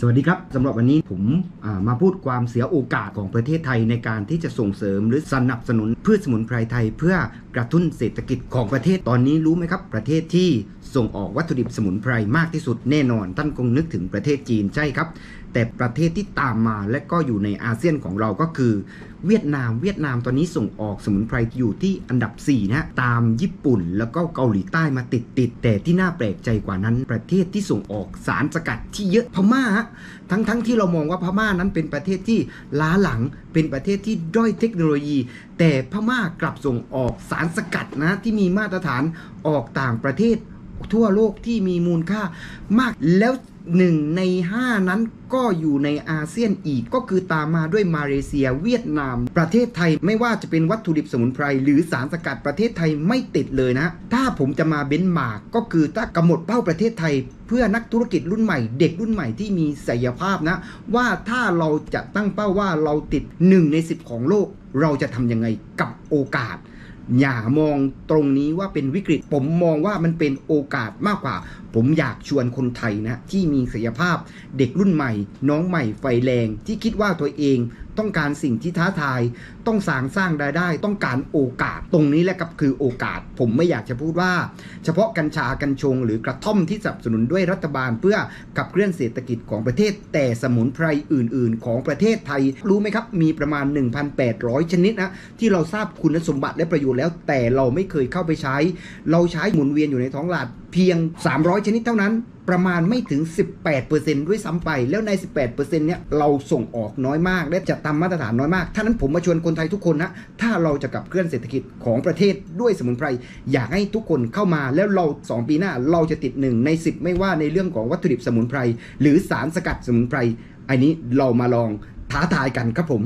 สวัสดีครับสำหรับวันนี้ผมมาพูดความเสียโอกาสของประเทศไทยในการที่จะส่งเสริมหรือสนับสนุนพืชสมุนไพรไทย เพื่อกระตุ้นเศรษฐกิจของประเทศตอนนี้รู้ไหมครับ ประเทศที่ ส่งออกวัตถุดิบสมุนไพรมากที่สุดแน่นอน ท่านคงนึกถึงประเทศจีนใช่ครับ แต่ประเทศที่ตามมาและก็อยู่ในอาเซียนของเราก็คือ เวียดนาม เวียดนามตอนนี้ส่งออกสมุนไพรอยู่ที่อันดับ4นะฮะตามญี่ปุ่นแล้วก็เกาหลีใต้มาติดติดแต่ที่น่าแปลกใจกว่านั้น ประเทศที่ส่งออกสารสกัดที่เยอะพม่าฮะทั้งๆทที่เรามองว่าพม่านั้นเป็นประเทศที่ล้าหลัง เป็นประเทศที่ด้อยเทคโนโลยี แต่พม่ากลับส่งออกสารสกัดนะที่มีมาตรฐานออกต่างประเทศ ทั่วโลกที่มีมูลค่ามากแล้วหนึ่งใน 5 นั้นก็อยู่ในอาเซียนอีกก็คือตามมาด้วยมาเลเซีย เวียดนาม ประเทศไทยไม่ว่าจะเป็นวัตถุดิบสมุนไพรหรือสารสกัดประเทศไทยไม่ติดเลยนะ ถ้าผมจะมาเบนมาร์กก็คือถ้ากำหนดเป้าประเทศไทย เพื่อนักธุรกิจรุ่นใหม่ เด็กรุ่นใหม่ที่มีศักยภาพนะ ว่าถ้าเราจะตั้งเป้าว่าเราติด 1 ใน 10 ของโลก เราจะทำยังไงกับโอกาส อย่ามองตรงนี้ว่าเป็นวิกฤต ผมมองว่ามันเป็นโอกาสมากกว่า ผมอยากชวนคนไทยนะที่มีศักยภาพเด็กรุ่นใหม่ น้องใหม่ไฟแรงที่คิดว่าตัวเอง ต้องการสิ่งที่ท้าทาย ต้องสร้างสร้างรายได้ ต้องการโอกาสตรงนี้แหละครับคือโอกาส ผมไม่อยากจะพูดว่า เฉพาะกัญชากัญชง หรือกระท่อมที่สนับสนุนด้วยรัฐบาลเพื่อขับเคลื่อนเศรษฐกิจของประเทศ แต่สมุนไพรอื่น ๆ ของประเทศไทย รู้ไหมครับ มีประมาณ 1,800 ชนิดนะที่เราทราบคุณสมบัติและประโยชน์แล้ว แต่เราไม่เคยเข้าไปใช้ เราใช้หมุนเวียนอยู่ในท้องตลาด พียง 300 ชนิดเท่านั้น ประมาณไม่ถึง 18%ด้วยซ้ำไป แล้วใน 18%เนี่ยเราส่งออกน้อยมาก และจะตามมาตรฐานน้อยมากถ้านั้นผมมาชวนคนไทยทุกคนนะ ถ้าเราจะกลับเคลื่อนเศรษฐกิจของประเทศด้วยสมุนไพร อยากให้ทุกคนเข้ามา แล้วเรา 2 ปีหน้าเราจะติดหนึ่งใน 10 ไม่ว่าในเรื่องของวัตถุดิบสมุนไพร หรือสารสกัดสมุนไพร อันนี้เรามาลองท้าทายกันครับผม